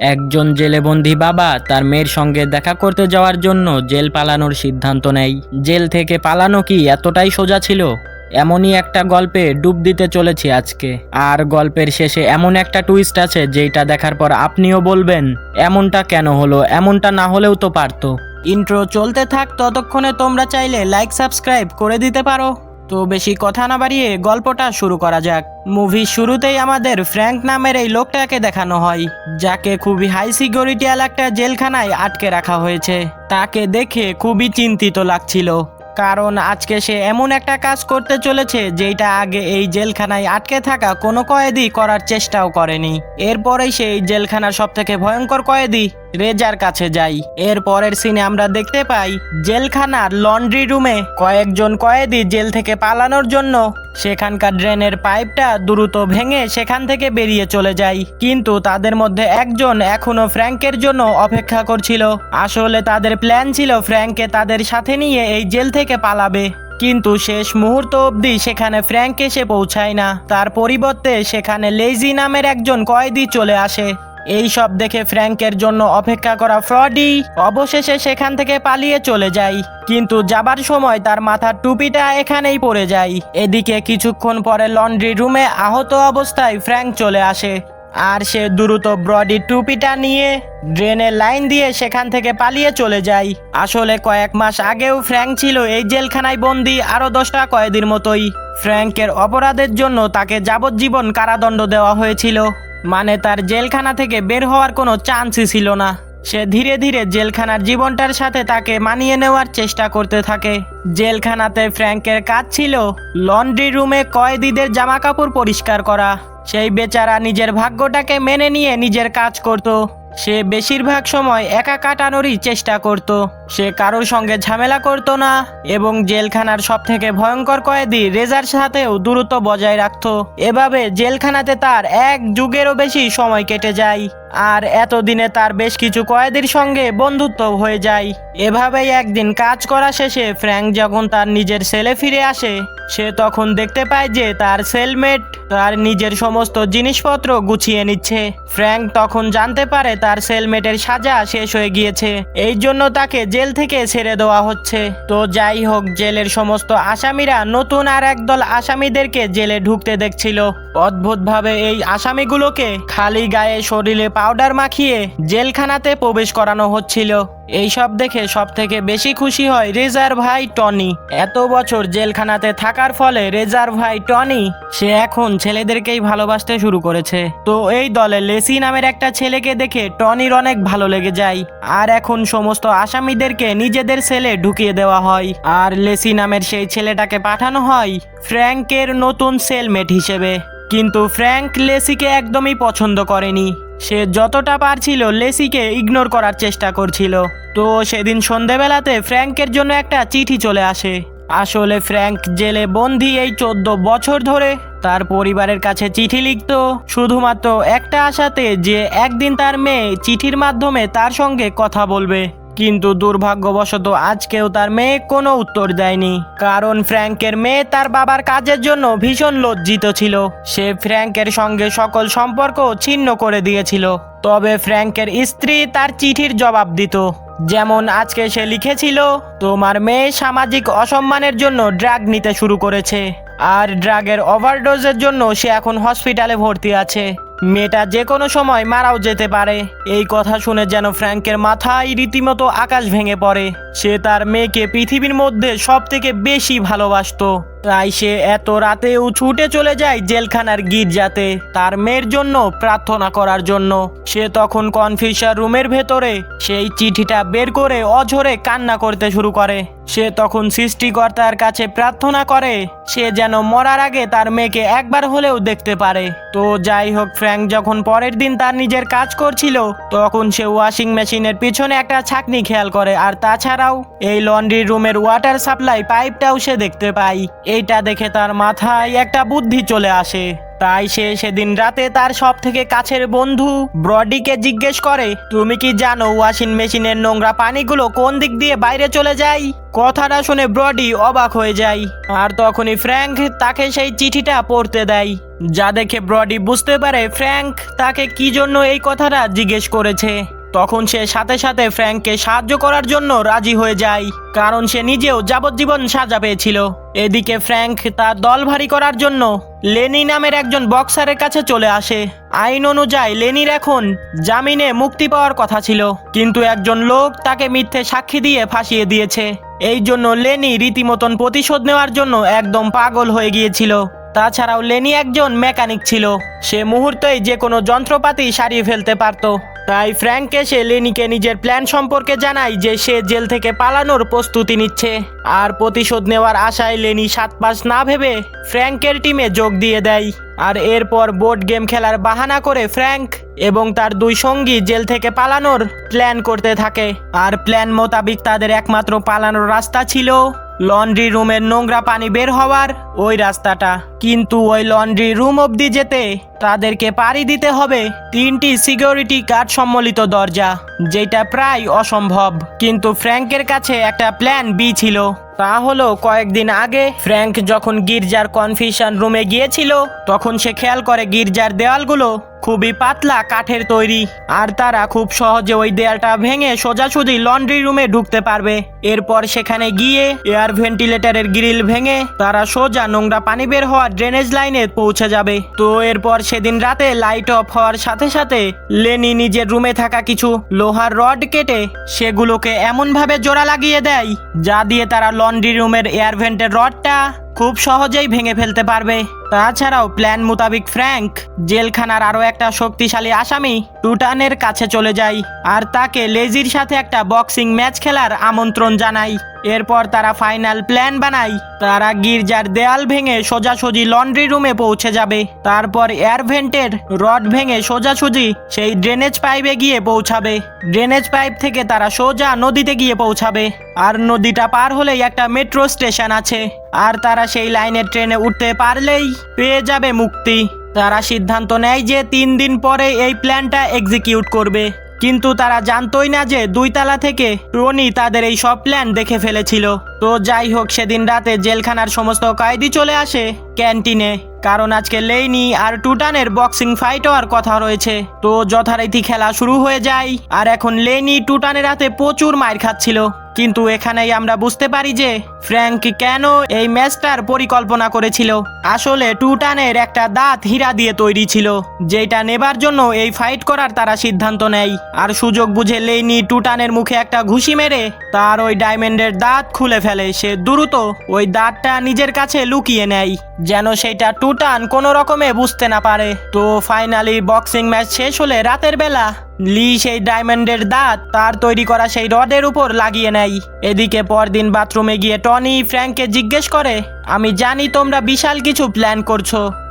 একজন জেলেবন্দি বাবা তার মেয়ের সঙ্গে দেখা করতে যাওয়ার জন্য জেল পালানোর সিদ্ধান্ত নেয়। জেল থেকে পালানো কি এতটাই সোজা ছিল? এমনই একটা গল্পে ডুব দিতে চলেছি আজকে। আর গল্পের শেষে এমন একটা টুইস্ট আছে যেটা দেখার পর আপনিও বলবেন, এমনটা কেন হলো? এমনটা না হলেও তো পারতো। ইন্ট্রো চলতে থাক, ততক্ষণে তোমরা চাইলে লাইক সাবস্ক্রাইব করে দিতে পারো। তো বেশি কথা না বাড়িয়ে গল্পটা শুরু করা যাক। মুভির শুরুতেই আমাদের ফ্র্যাঙ্ক নামের এই লোকটাকে দেখানো হয়, যাকে খুবই হাই সিকিউরিটি একটা জেলখানায় আটকে রাখা হয়েছে। তাকে দেখে খুবই চিন্তিত লাগছিল, কারণ আজকে সে এমন একটা কাজ করতে চলেছে যেটা আগে এই জেলখানায় আটকে থাকা কোনো কয়েদি করার চেষ্টাও করেনি। এরপরেই সে এই জেলখানার সব থেকে ভয়ঙ্কর কয়েদি রেজার কাছে যাই। এর পরের সিনে আমরা দেখতে পাই জেলখানার লন্ড্রি রুমে কয়েকজন কয়েদি জেল থেকে পালানোর জন্য সেখানকার ড্রেনের পাইপটা দ্রুত ভেঙে সেখান থেকে বেরিয়ে চলে যায়। কিন্তু তাদের মধ্যে একজন এখনও ফ্র্যাঙ্কের জন্য অপেক্ষা করছিল। আসলে তাদের প্ল্যান ছিল ফ্র্যাঙ্ককে তাদের সাথে নিয়ে এই জেল থেকে পালাবে। কিন্তু শেষ মুহূর্ত অবধি সেখানে ফ্র্যাঙ্ক এসে পৌঁছায় না। তার পরিবর্তে সেখানে লেজি নামের একজন কয়েদি চলে আসে। এই সব দেখে ফ্র্যাঙ্কের জন্য অপেক্ষা করা ফ্রডি অবশেষে সেখান থেকে পালিয়ে চলে যায়। কিন্তু যাবার সময় তার মাথার টুপিটা এখানেই পড়ে যায়। এদিকে কিছুক্ষণ পরে লন্ড্রি রুমে আহত অবস্থায় ফ্র্যাঙ্ক চলে আসে। আর সে দ্রুত ব্রডি টুপিটা নিয়ে ড্রেনের লাইন দিয়ে সেখান থেকে পালিয়ে চলে যায়। আসলে কয়েক মাস আগেও ফ্র্যাঙ্ক ছিল এই জেলখানায় বন্দি আরও দশটা কয়েদির মতোই। ফ্র্যাঙ্কের অপরাধের জন্য তাকে যাবজ্জীবন কারাদণ্ড দেওয়া হয়েছিল। মানে তার জেলখানা থেকে বের হওয়ার কোনো চান্সই ছিল না। সে ধীরে ধীরে জেলখানার জীবনটার সাথে তাকে মানিয়ে নেওয়ার চেষ্টা করতে থাকে। জেলখানাতে ফ্র্যাঙ্কের কাজ ছিল লন্ড্রি রুমে কয়েদিদের জামা কাপড় পরিষ্কার করা। সেই বেচারা নিজের ভাগ্যটাকে মেনে নিয়ে নিজের কাজ করত। সে বেশিরভাগ সময় একা কাটানোরই চেষ্টা করত। সে কারোর সঙ্গে ঝামেলা করত না এবং জেলখানার সব থেকে ভয়ঙ্কর কয়েদি রেজার সাথেও দূরত্ব বজায় রাখত। এভাবে জেলখানাতে তার এক যুগেরও বেশি সময় কেটে যায় আর এতদিনে তার বেশ কিছু কয়েদির সঙ্গে বন্ধুত্ব হয়ে যায়। এভাবেই একদিন কাজ করা শেষে ফ্র্যাঙ্ক যখন তার নিজের সেলে ফিরে আসে, সে তখন দেখতে পায় যে তার সেলমেট তার নিজের সমস্ত জিনিসপত্র গুছিয়ে নিচ্ছে। ফ্র্যাঙ্ক তখন জানতে পারে তার সেলমেটের সাজা শেষ হয়ে গিয়েছে, এই জন্য তাকে জেল থেকে ছেড়ে দেওয়া হচ্ছে। তো যাই হোক, জেলের সমস্ত আসামিরা নতুন আর একদল আসামিদেরকে জেলে ঢুকতে দেখছিল। অদ্ভুতভাবে এই আসামিগুলোকে খালি গায়ে শরীরে পাউডার মাখিয়ে জেলখানাতে প্রবেশ করানো হচ্ছিল। এইসব দেখে সব থেকে বেশি খুশি হয় রেজার ভাই টনি। এত বছর জেলখানাতে থাকার ফলে রেজার ভাই টনি, সে এখন ছেলেদেরকেই ভালোবাসতে শুরু করেছে। তো এই দলে লেসি নামের একটা ছেলেকে দেখে টনির অনেক ভালো লেগে যায়। আর এখন সমস্ত আসামিদেরকে নিজেদের সেলে ঢুকিয়ে দেওয়া হয়। আর লেসি নামের সেই ছেলেটাকে পাঠানো হয় ফ্র্যাঙ্কের নতুন সেলমেট হিসেবে। কিন্তু ফ্র্যাঙ্ক লেসিকে একদমই পছন্দ করেনি। সে যতটা পারছিল লেসিকে ইগনোর করার চেষ্টা করছিল। তো সেদিন সন্ধেবেলাতে ফ্র্যাঙ্কের জন্য একটা চিঠি চলে আসে। আসলে ফ্র্যাঙ্ক জেলে বন্দি এই চোদ্দ বছর ধরে তার পরিবারের কাছে চিঠি লিখত, শুধুমাত্র একটা আশাতে যে একদিন তার মেয়ে চিঠির মাধ্যমে তার সঙ্গে কথা বলবে। কিন্তু দুর্ভাগ্যবশত আজকেও তার মেয়ে কোনো উত্তর দেয়নি। কারণ ফ্র্যাঙ্কের মেয়ে তার বাবার কাজের জন্য ভীষণ লজ্জিত ছিল। সে ফ্র্যাঙ্কের সঙ্গে সকল সম্পর্ক ছিন্ন করে দিয়েছিল। তবে ফ্র্যাঙ্কের স্ত্রী তার চিঠির জবাব দিত। যেমন আজকে সে লিখেছিল, তোমার মেয়ে সামাজিক অসম্মানের জন্য ড্রাগ নিতে শুরু করেছে। আর ড্রাগের ওভারডোজের জন্য সে এখন হসপিটালে ভর্তি আছে। মেয়েটা যে কোনো সময় মারাও যেতে পারে। এই কথা শুনে যেন ফ্র্যাঙ্কের মাথায় রীতিমতো আকাশ ভেঙে পড়ে। সে তার মেয়েকে পৃথিবীর মধ্যে সব থেকে বেশি ভালোবাসতো। তাই সে এত রাতেও ছুটে চলে যায় জেলখানার গির্জাতে। তার মেয়ের জন্য প্রার্থনা করার জন্য। সে তখন কনফিউসার রুমের ভেতরে সেই চিঠিটা বের করে অঝরে কান্না করতে শুরু করে। সে তখন সৃষ্টিকর্তার কাছে প্রার্থনা করে, সে যেন মরার আগে তার মেয়েকে একবার হলেও দেখতে পারে। তো যাই হোক ফ্র্যাঙ্ক, যখন পরের দিন তার নিজের কাজ করছিল, তখন সে ওয়াশিং মেশিনের পিছনে একটা ছাকনি খেয়াল করে। আর তাছাড়াও এই লন্ড্রি রুমের ওয়াটার সাপ্লাই পাইপটাও সে দেখতে পায়। এইটা দেখে তার মাথায় একটা বুদ্ধি চলে আসে। তাই সে সেদিন রাতে তার সব থেকে কাছের বন্ধু ব্রডিকে জিজ্ঞেস করে, তুমি কি জানো ওয়াশিং মেশিনের নোংরা পানিগুলো কোন দিক দিয়ে বাইরে চলে যায়? কথাটা শুনে ব্রডি অবাক হয়ে যায়। আর তখনই ফ্র্যাঙ্ক তাকে সেই চিঠিটা পড়তে দেয়, যা দেখে ব্রডি বুঝতে পারে ফ্র্যাঙ্ক তাকে কি জন্য এই কথাটা জিজ্ঞেস করেছে। তখন সে সাথে সাথে ফ্র্যাঙ্ককে সাহায্য করার জন্য রাজি হয়ে যায়, কারণ সে নিজেও যাবজ্জীবন সাজা পেয়েছিল। এদিকে ফ্র্যাঙ্ক তার দল ভারী করার জন্য লেনি নামের একজন বক্সারের কাছে চলে আসে। আইন অনুযায়ী লেনির এখন জামিনে মুক্তি পাওয়ার কথা ছিল, কিন্তু একজন লোক তাকে মিথ্যে সাক্ষী দিয়ে ফাঁসিয়ে দিয়েছে। এই জন্য লেনি রীতিমতন প্রতিশোধ নেওয়ার জন্য একদম পাগল হয়ে গিয়েছিল। তাছাড়াও লেনি একজন মেকানিক ছিল, সে মুহূর্তেই যে কোনো যন্ত্রপাতি সারিয়ে ফেলতে পারত। তাই ফ্র্যাঙ্ক এসে লেনিকে নিজের প্ল্যান সম্পর্কে জানায় যে সে জেল থেকে পালানোর প্রস্তুতি নিচ্ছে। আর প্রতিশোধ নেওয়ার আশায় লেনি সাত পাঁচ না ভেবে ফ্র্যাঙ্কের টিমে যোগ দিয়ে দেয়। আর এরপর বোর্ড গেম খেলার বাহানা করে ফ্র্যাঙ্ক এবং তার দুই সঙ্গী জেল থেকে পালানোর প্ল্যান করতে থাকে। আর প্ল্যান মোতাবিক তাদের একমাত্র পালানোর রাস্তা ছিল লন্ড্রি রুমের নোংরা পানি বের হওয়ার ওই রাস্তাটা। কিন্তু ওই লন্ড্রি রুম অবধি যেতে তাদেরকে পাড়ি দিতে হবে তিনটি সিকিউরিটি গার্ড সম্মিলিত দরজা, যেটা প্রায় অসম্ভব। কিন্তু ফ্র্যাঙ্কের কাছে একটা প্ল্যান বি ছিল। তা হলো, কয়েকদিন আগে ফ্র্যাঙ্ক যখন গির্জার কনফিউশন রুমে গিয়েছিল, তখন সে খেয়াল করে গির্জার দেওয়ালগুলো খুবই পাতলা কাঠের তৈরি। আর তারা খুব সহজে ওই দেয়ালটা ভেঙে সোজাসুজি লন্ড্রি রুমে ঢুকতে পারবে। এরপর সেখানে গিয়ে এয়ার ভেন্টিলেটরের গ্রিল ভেঙে তারা সোজা নোংরা পানি বের হওয়ার ড্রেনেজ লাইনে পৌঁছে যাবে। তো এরপর সেদিন রাতে লাইট অফ হওয়ার সাথে সাথে লেনি নিজের রুমে থাকা কিছু লোহার রড কেটে সেগুলোকে এমনভাবে জোড়া লাগিয়ে দেয়, যা দিয়ে তারা লন্ড্রি রুমের এয়ার ভেন্টের রডটা খুব সহজেই ভেঙে ফেলতে পারবে। তাছাড়াও প্ল্যান মোতাবিক ফ্র্যাঙ্ক জেলখানার আরও একটা শক্তিশালী আসামি টুটানের কাছে চলে যায়, আর তাকে লেজির সাথে একটা বক্সিং ম্যাচ খেলার আমন্ত্রণ জানায়। এরপর তারা ফাইনাল প্ল্যান বানায়। তারা গির্জার দেয়াল ভেঙে সোজাসুজি লন্ড্রি রুমে পৌঁছে যাবে। তারপর এয়ার ভেন্টের রড ভেঙে সোজাসুজি সেই ড্রেনেজ পাইপে গিয়ে পৌঁছাবে। ড্রেনেজ পাইপ থেকে তারা সোজা নদীতে গিয়ে পৌঁছাবে। আর নদীটা পার হলেই একটা মেট্রো স্টেশন আছে। আর তারা সেই লাইনের ট্রেনে উঠতে পারলেই পেয়ে যাবে মুক্তি। তারা সিদ্ধান্ত নেয় যে তিন দিন পরে এই প্ল্যানটা এক্সিকিউট করবে। কিন্তু তারা জানতই না যে দুইতলা থেকে রনি তাদের এই সব প্ল্যান দেখে ফেলেছিল। তো যাই হোক, সেদিন রাতে জেলখানার সমস্ত কয়েদি চলে আসে ক্যান্টিনে। কারণ আজকে লেইনি আর টুটানের বক্সিং ফাইট হওয়ার কথা রয়েছে। তো যথারীতি খেলা শুরু হয়ে যায়। আর এখন লেনি টুটানের হাতে প্রচুর মার খাচ্ছিল। কিন্তু এখানেই আমরা বুঝতে পারি যে, ফ্র্যাঙ্ক কেন এই ম্যাচটার পরিকল্পনা করেছিল। আসলে টুটানের একটা দাঁত হীরা দিয়ে তৈরি ছিল, যেটা নেবার জন্য এই ফাইট করার তারা সিদ্ধান্ত নেয়। আর সুযোগ বুঝে লেইনি টুটানের মুখে একটা ঘুষি মেরে তার ওই ডায়মন্ডের দাঁত খুলে ফেলে। সে দ্রুত ওই দাঁতটা নিজের কাছে লুকিয়ে নেয়, যেন সেটা টুটান কোনো রকমে বুঝতে না পারে। তো ফাইনালি বক্সিং ম্যাচ শেষ হলে রাতের বেলা লি সেই ডায়মন্ডের দাঁত, তার তৈরি করা সেই রডের উপর লাগিয়ে নেয়। এদিকে পরদিন বাথরুমে গিয়ে টনি ফ্র্যাঙ্ককে জিজ্ঞেস করে, আমি জানি তোমরা বিশাল কিছু প্ল্যান করছ,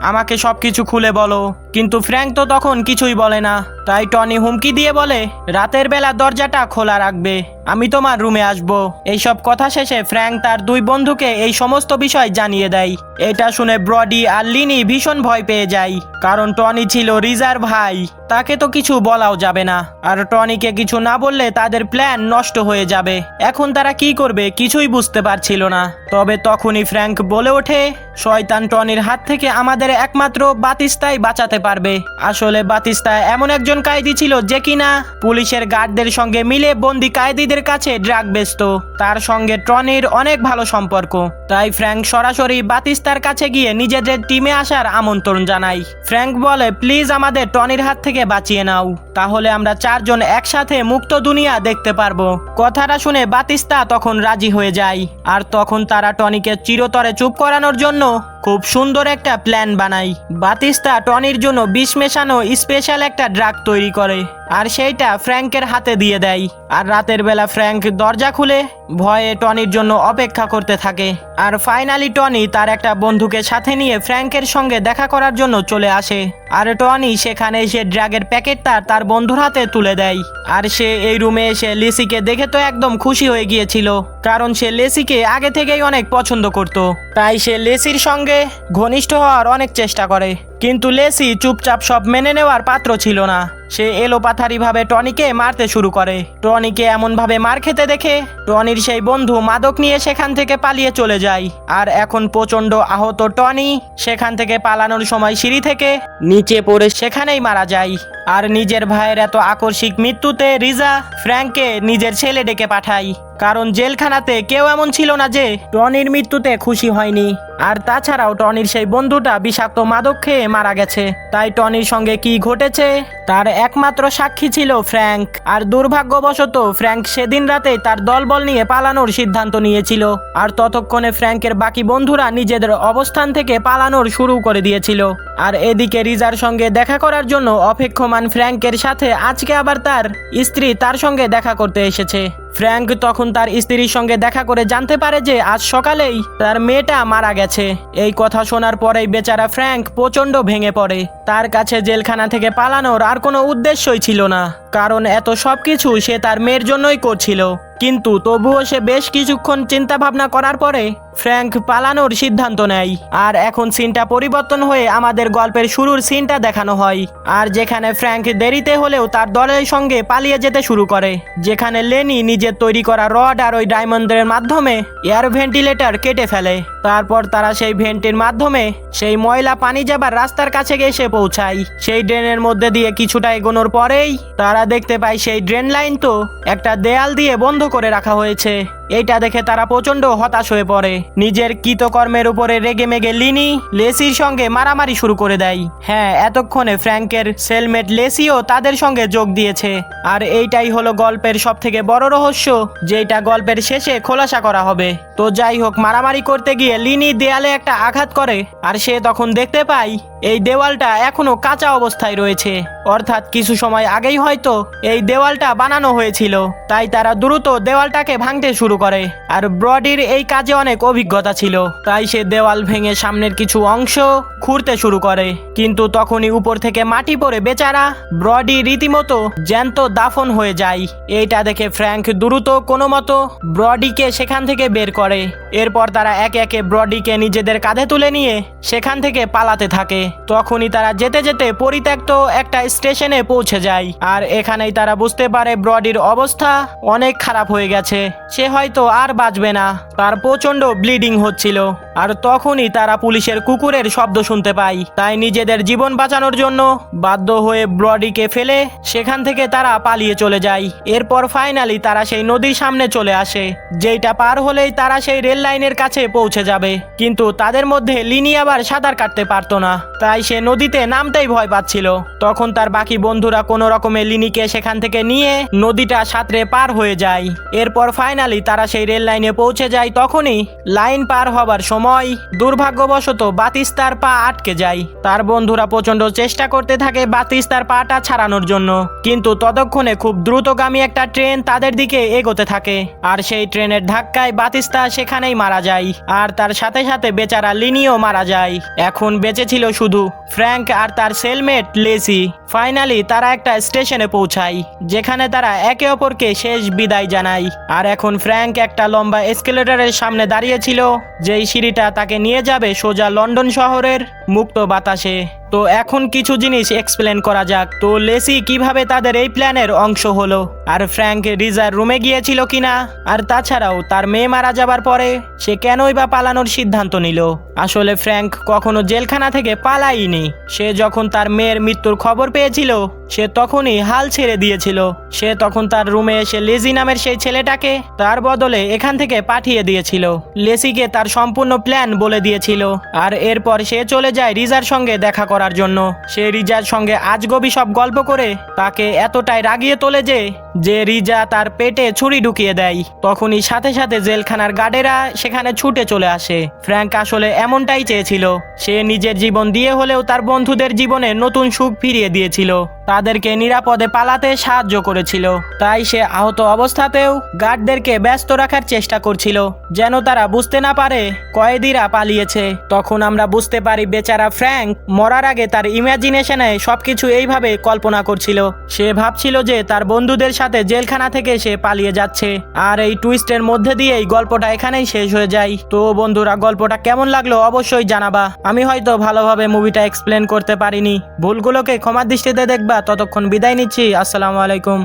আমাকে সব কিছু খুলে বলো। কিন্তু ফ্র্যাঙ্ক তো তখন কিছুই বলে না। তাই টনি হুমকি দিয়ে বলে, রাতের বেলা দরজাটা খোলা রাখবে, আমি তোমার রুমে আসব। এইসব কথা শেষে ফ্র্যাঙ্ক তার দুই বন্ধুকে এই সমস্ত বিষয় জানিয়ে দেয়। এটা শুনে ব্রডি আর লিনি ভীষণ ভয় পেয়ে যায়, কারণ টনি ছিল রিজার্ভ ভাই তাকে তো কিছু বলাও যাবে না। আর টনিকে কিছু না বললে তাদের প্ল্যান নষ্ট হয়ে যাবে। এখন তারা কি করবে কিছুই বুঝতে পারছিল না। তবে তখনই ফ্র্যাঙ্ক বলে ওঠে, শয়তান টনির হাত থেকে আমাদের একমাত্র বাতিস্তাই বাঁচাতে পারবে। আসলে বাতিস্তা এমন একজন কায়দি ছিল যে কিনা পুলিশের গার্ডদের সঙ্গে মিলে বন্দি কায়দিদের কাছে ড্রাগ বেচত। তার সঙ্গে টনির অনেক ভালো সম্পর্ক। তাই ফ্র্যাঙ্ক সরাসরি বাতিস্তার কাছে গিয়ে নিজেদের টিমে আসার আমন্ত্রণ জানাই ফ্র্যাঙ্ক বলে, প্লিজ আমাদের টনির হাত থেকে বাঁচিয়ে নাও, তাহলে আমরা চারজন একসাথে মুক্ত দুনিয়া দেখতে পারব। কথাটা শুনে বাতিস্তা তখন রাজি হয়ে যায়, আর তখন তারা টনিকে চিরতরে চুপ করানোর জন্য খুব সুন্দর একটা প্ল্যান বানায়। বাতিস্তা টনির জন্য বিষ মেশানো স্পেশাল একটা ড্রাগ তৈরি করে। আর সেইটা ফ্র্যাঙ্কের হাতে দিয়ে দেয়। আর রাতের বেলা ফ্র্যাঙ্ক দরজা খুলে ভয়ে টনির জন্য অপেক্ষা করতে থাকে। আর ফাইনালি টনি তার একটা বন্ধুকে সাথে নিয়ে ফ্র্যাঙ্কের সঙ্গে দেখা করার জন্য চলে আসে। আর টনি সেখানে এসে ড্রাগের প্যাকেটটা তার বন্ধুর হাতে তুলে দেয়। আর সে এই রুমে এসে লেসিকে দেখে তো একদম খুশি হয়ে গিয়েছিল। কারণ সে লেসিকে আগে থেকেই অনেক পছন্দ করত। তাই সে লেসির সঙ্গে ঘনিষ্ঠ হওয়ার অনেক চেষ্টা করে। কিন্তু লেসি চুপচাপ সব মেনে নেওয়ার পাত্র ছিল না। সে এলোপাথারিভাবে টনিকে মারতে শুরু করে। টনিকে এমনভাবে মার খেতে দেখে টনির সেই বন্ধু মাদক নিয়ে সেখান থেকে পালিয়ে চলে যায়। আর এখন প্রচণ্ড আহত টনি সেখান থেকে পালানোর সময় সিঁড়ি থেকে নিচে পড়ে সেখানেই মারা যায়। আর নিজের ভাইয়ের এত আকস্মিক মৃত্যুতে রিজা ফ্র্যাঙ্ককে নিজের ছেলে ডেকে পাঠায়। কারণ জেলখানাতে কেউ এমন ছিল না যে টনির মৃত্যুতে খুশি হয়নি। আর তাছাড়াও টনির সেই বন্ধুটা বিষাক্ত মাদক খেয়ে মারা গেছে। তাই টনির সঙ্গে কি ঘটেছে, তার একমাত্র সাক্ষী ছিল ফ্র্যাঙ্ক। আর দুর্ভাগ্যবশত ফ্র্যাঙ্ক সেদিন রাতে তার দলবল নিয়ে পালানোর সিদ্ধান্ত নিয়েছিল। আর ততক্ষণে ফ্র্যাঙ্কের বাকি বন্ধুরা নিজেদের অবস্থান থেকে পালানোর শুরু করে দিয়েছিল। আর এদিকে রিজার সঙ্গে দেখা করার জন্য অপেক্ষমান ফ্র্যাঙ্কের সাথে আজকে আবার তার স্ত্রী তার সঙ্গে দেখা করতে এসেছে। ফ্র্যাঙ্ক তখন তার স্ত্রীর সঙ্গে দেখা করে জানতে পারে যে আজ সকালেই তার মেয়েটা মারা গেছে। এই কথা শোনার পরেই বেচারা ফ্র্যাঙ্ক প্রচণ্ড ভেঙে পড়ে। তার কাছে জেলখানা থেকে পালানোর আর কোনো উদ্দেশ্যই ছিল না। কারণ এত সব কিছু সে তার মেয়ের জন্যই করছিল। কিন্তু তবুও সে বেশ কিছুক্ষণ চিন্তা ভাবনা করার পরে ফ্র্যাঙ্ক পালানোর সিদ্ধান্ত নেয়। আর এখন সিনটা পরিবর্তন হয়ে আমাদের গল্পের শুরুর সিনটা দেখানো হয়। আর যেখানে ফ্র্যাঙ্ক দেরিতে হলেও তার দলের সঙ্গে পালিয়ে যেতে শুরু করে। যেখানে লেনি নিজের তৈরি করা রড আর ওই ডায়মন্ডের মাধ্যমে এয়ার ভেন্টিলেটর কেটে ফেলে। তারপর তারা সেই ভেন্টের মাধ্যমে সেই ময়লা পানি যাবার রাস্তার কাছে এসে পৌঁছায়। সেই ড্রেনের মধ্যে দিয়ে কিছুটা এগোনোর পরেই তারা দেখতে পায় সেই ড্রেন লাইন তো একটা দেয়াল দিয়ে বন্ধ করে রাখা হয়েছে। এইটা দেখে তারা প্রচণ্ড হতাশ হয়ে পড়ে। নিজের কৃতকর্মের উপরে রেগে মেগে লিনি লেসির সঙ্গে মারামারি শুরু করে দেয়। হ্যাঁ এতক্ষণে ফ্র্যাঙ্কের সেলমেট লেসিও তাদের সঙ্গে যোগ দিয়েছে। আর এইটাই হলো গল্পের সব থেকে বড় রহস্য যেটা গল্পের শেষে খোলাসা করা হবে। তো যাই হোক, মারামারি করতে গিয়ে লিনি দেয়ালে একটা আঘাত করে, আর সে তখন দেখতে পায়, এই দেওয়ালটা এখনও কাঁচা অবস্থায় রয়েছে। অর্থাৎ কিছু সময় আগেই হয়তো এই দেওয়ালটা বানানো হয়েছিল, তাই তারা দ্রুত দেওয়ালটাকে ভাঙতে শুরু করে। আর ব্রডির এই কাজে অনেক অভিজ্ঞতা ছিল, তাই সে দেওয়াল ভেঙে সামনের কিছু অংশ খুঁড়তে শুরু করে। কিন্তু তখনই উপর থেকে মাটি পড়ে বেচারা ব্রডি রীতিমতো জ্যান্ত দাফন হয়ে যায়। এইটা দেখে ফ্র্যাঙ্ক দ্রুত কোনো মতো ব্রডিকে সেখান থেকে বের করে। এরপর তারা একে একে ব্রডিকে নিজেদের কাঁধে তুলে নিয়ে সেখান থেকে পালাতে থাকে। তখনই তারা যেতে যেতে পরিত্যক্ত একটা স্টেশনে পৌঁছে যায়। আর এখানেই তারা বুঝতে পারে ব্রডির অবস্থা অনেক খারাপ হয়ে গেছে। সে হয়তো আর বাঁচবে না। তার প্রচণ্ড ব্লিডিং হচ্ছিল। আর তখনই তারা পুলিশের কুকুরের শব্দ শুনতে পায়। তাই নিজেদের জীবন বাঁচানোর জন্য বাধ্য হয়ে ব্রডিকে ফেলে সেখান থেকে তারা পালিয়ে চলে যায়। এরপর ফাইনালি তারা সেই নদীর সামনে চলে আসে। যেইটা পার হলেই তারা সেই রেল লাইনের কাছে পৌঁছে যাবে। কিন্তু তাদের মধ্যে লিনি আবার সাঁতার কাটতে পারতো না। তাই সে নদীতে নামতেই ভয় পাচ্ছিল। তখন তার বাকি বন্ধুরা কোনো রকমে লিনিকে সেখান থেকে নিয়ে নদীটা সাঁতরে পার হয়ে যায়। এরপর ফাইনালি তারা সেই রেল লাইনে পৌঁছে যায়, তখনই লাইন পার হবার সময় দুর্ভাগ্যবশত বাতিস্তার পা আটকে যায়। তার বন্ধুরা প্রচণ্ড চেষ্টা করতে থাকে বাতিস্তার পাটা ছাড়ানোর জন্য। কিন্তু ততক্ষণে খুব দ্রুতগামী একটা ট্রেন তাদের দিকে এগোতে থাকে। আর সেই ট্রেনের ধাক্কায় বাতিস্তা সেখানেই মারা যায়। আর তার সাথে সাথে বেচারা লিনিও মারা যায়। এখন বেঁচে ছিল শুধু ফ্র্যাঙ্ক আর তার সেলমেট লেসি। ফাইনালি তারা একটা স্টেশনে পৌঁছায়, যেখানে তারা একে অপরকে শেষ বিদায় জানায়। আর এখন ফ্র্যাঙ্ক একটা লম্বা এসকেলেটারের সামনে দাঁড়িয়েছিল যেই সিঁড়িটা তাকে নিয়ে যাবে সোজা লন্ডন শহরের। মুক্ত বাতাসে। তো এখন কিছু জিনিস এক্সপ্লেন করা যাক। তো লেসি কীভাবে তাদের এই প্ল্যানের অংশ হলো? আর ফ্র্যাঙ্ক রিজার রুমে গিয়েছিল কিনা? আর তাছাড়াও তার মেয়ে মারা যাবার পরে সে কেনই বা পালানোর সিদ্ধান্ত নিল? আসলে ফ্র্যাঙ্ক কখনো জেলখানা থেকে পালাইনি সে যখন তার মেয়ের মৃত্যুর খবর পেয়েছিল, সে তখনই হাল ছেড়ে দিয়েছিল। সে তখন তার রুমে এসে লেজি নামের সেই ছেলেটাকে তার বদলে এখান থেকে পাঠিয়ে দিয়েছিল। লেসিকে তার সম্পূর্ণ প্ল্যান বলে দিয়েছিল। আর এরপর সে চলে যায় রিজার সঙ্গে দেখা করার জন্য। সে রিজার সঙ্গে আজগবি সব গল্প করে তাকে এতটাই রাগিয়ে তোলে যে যে রিজা তার পেটে ছুরি ঢুকিয়ে দেয়। তখনই সাথে সাথে জেলখানার গার্ডেরা সেখানে ছুটে চলে আসে। ফ্র্যাঙ্ক আসলে এমনটাই চেয়েছিল। সে নিজের জীবন দিয়ে হলেও তার বন্ধুদের জীবনে নতুন সুখ ফিরিয়ে দিয়েছিল। তাদেরকে নিরাপদে পালাতে সাহায্য করেছিল। তাই সে আহত অবস্থাতেও গার্ডদেরকে ব্যস্ত রাখার চেষ্টা করছিল। যেন তারা বুঝতে না পারে কয়েদিরা পালিয়েছে। তখন আমরা বুঝতে পারি বেচারা ফ্র্যাঙ্ক মরার আগে তার ইমাজিনেশনে সবকিছু এইভাবে কল্পনা করছিল। সে ভাবছিল যে তার বন্ধুদের সাথে জেলখানা থেকে সে পালিয়ে যাচ্ছে। আর এই টুইস্টের মধ্যে দিয়েই গল্পটা এখানেই শেষ হয়ে যায়। তো বন্ধুরা, গল্পটা কেমন লাগল অবশ্যই জানাবা। আমি হয়তো ভালোভাবে মুভিটা এক্সপ্লেন করতে পারিনি। ভুলগুলোকে ক্ষমার দৃষ্টিতে দেখবা। ততক্ষণ বিদায় নিচ্ছি। আসসালামু আলাইকুম।